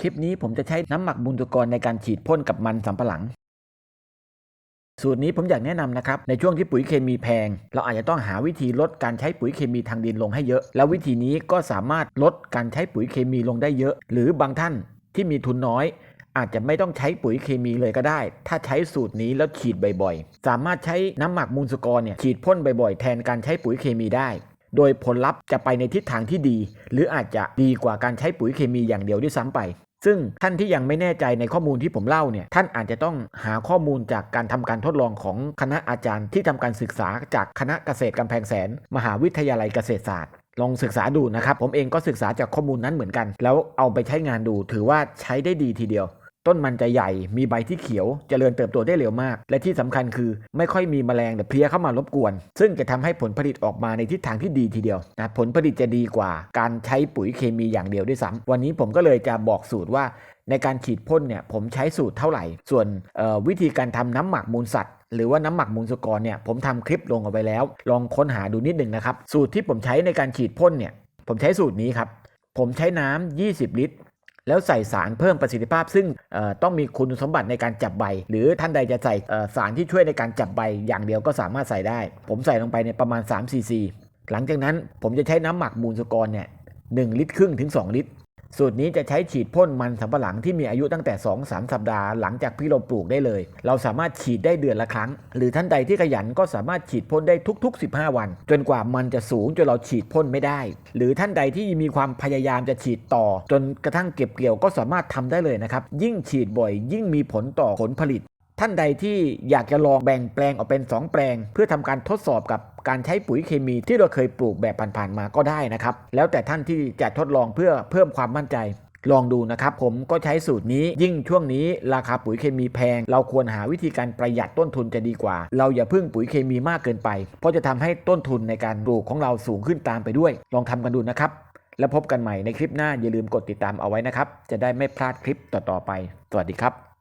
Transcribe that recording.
คลิปนี้ผมจะใช้น้ำหมักบุญตกรในการฉีดพ่นกับมันสำปะหลัง สูตรนี้ผมอยากแนะนำนะครับ ในช่วงที่ปุ๋ยเคมีแพง เราอาจจะต้องหาวิธีลดการใช้ปุ๋ยเคมีทางดินลงให้เยอะ แล้ววิธีนี้ก็สามารถลดการใช้ปุ๋ยเคมีลงได้เยอะ หรือบางท่านที่มีทุนน้อย อาจจะไม่ต้องใช้ปุ๋ยเคมีเลยก็ได้ ถ้าใช้สูตรนี้แล้วฉีดบ่อยๆ สามารถใช้น้ำหมักมูลสุกรเนี่ยฉีดพ่นบ่อยๆ แทนการใช้ปุ๋ยเคมีได้ โดยผลลัพธ์จะไปในทิศทางที่ดี หรืออาจจะดีกว่าการใช้ปุ๋ยเคมีอย่างเดียวด้วยซ้ำไป ซึ่งท่านที่ยังไม่แน่ใจในข้อมูลที่ผมเล่าเนี่ยท่านอาจจะต้องหาข้อมูลจากการทำการทดลองของคณะอาจารย์ที่ทำการศึกษาจากคณะเกษตรกำแพงแสน มหาวิทยาลัยเกษตรศาสตร์ลองศึกษาดูนะครับ ผมเองก็ศึกษาจากข้อมูลนั้นเหมือนกัน แล้วเอาไปใช้งานดูถือว่าใช้ได้ดีทีเดียว ต้นมันจะใหญ่ มีใบที่เขียวเจริญเติบโตได้เร็วมาก และที่สำคัญคือไม่ค่อยมีแมลงหรือเพลี้ยเข้ามารบกวน ซึ่งจะทำให้ผลผลิตออกมาในทิศทางที่ดีทีเดียวนะผลผลิตจะดีกว่า การใช้ปุ๋ยเคมีอย่างเดียวด้วยซ้ำวันนี้ผมก็เลยจะบอกสูตรว่า ในการฉีดพ่นเนี่ยผมใช้สูตรเท่าไหร่ ส่วนวิธีการทำน้ำหมักมูลสัตว์หรือว่าน้ำหมักมูลสุกรเนี่ยผมทำคลิปลงเอาไว้แล้ว ลองค้นหาดูนิดหนึ่งนะครับสูตรที่ผมใช้ในการฉีดพ่นเนี่ยผมใช้สูตรนี้ครับผมใช้น้ำ20 ลิตร แล้วใส่สารเพิ่มประสิทธิภาพ ซึ่งต้องมีคุณสมบัติในการจับใบ หรือท่านใดจะใส่สารที่ช่วยในการจับใบอย่างเดียวก็สามารถใส่ได้ ผมใส่ลงไปในยประมาณ3ซีซีหลังจากนั้นผมจะใช้น้ำหมักมูลสุกรเนี่ย1ลิตรครึ่งถึง 2 ลิตร สูตรนี้จะใช้ฉีดพ่นมันสำปะหลังที่มีอายุตั้งแต่ 2-3 สัปดาห์หลังจากที่เราปลูกได้เลย เราสามารถฉีดได้เดือนละครั้ง หรือท่านใดที่ขยันก็สามารถฉีดพ่นได้ทุก ๆ 15 วัน จนกว่ามันจะสูงจนเราฉีดพ่นไม่ได้ หรือท่านใดที่มีความพยายามจะฉีดต่อ จนกระทั่งเก็บเกี่ยวก็สามารถทำได้เลยนะครับยิ่งฉีดบ่อย ยิ่งมีผลต่อผลผลิตท่านใดที่อยากจะลองแบ่งแปลงออกเป็น 2 แปลง เพื่อทำการทดสอบกับ การใช้ปุ๋ยเคมีที่เราเคยปลูกแบบผ่านๆมาก็ได้นะครับ แล้วแต่ท่านที่จะทดลองเพื่อเพิ่มความมั่นใจลองดูนะครับผมก็ใช้สูตรนี้ยิ่งช่วงนี้ราคาปุ๋ยเคมีแพง เราควรหาวิธีการประหยัดต้นทุนจะดีกว่า เราอย่าพึ่งปุ๋ยเคมีมากเกินไป เพราะจะทำให้ต้นทุนในการปลูกของเราสูงขึ้นตามไปด้วย ลองทำกันดูนะครับ แล้วพบกันใหม่ในคลิปหน้าอย่าลืมกดติดตามเอาไว้นะครับ จะได้ไม่พลาดคลิปต่อๆไป สวัสดีครับ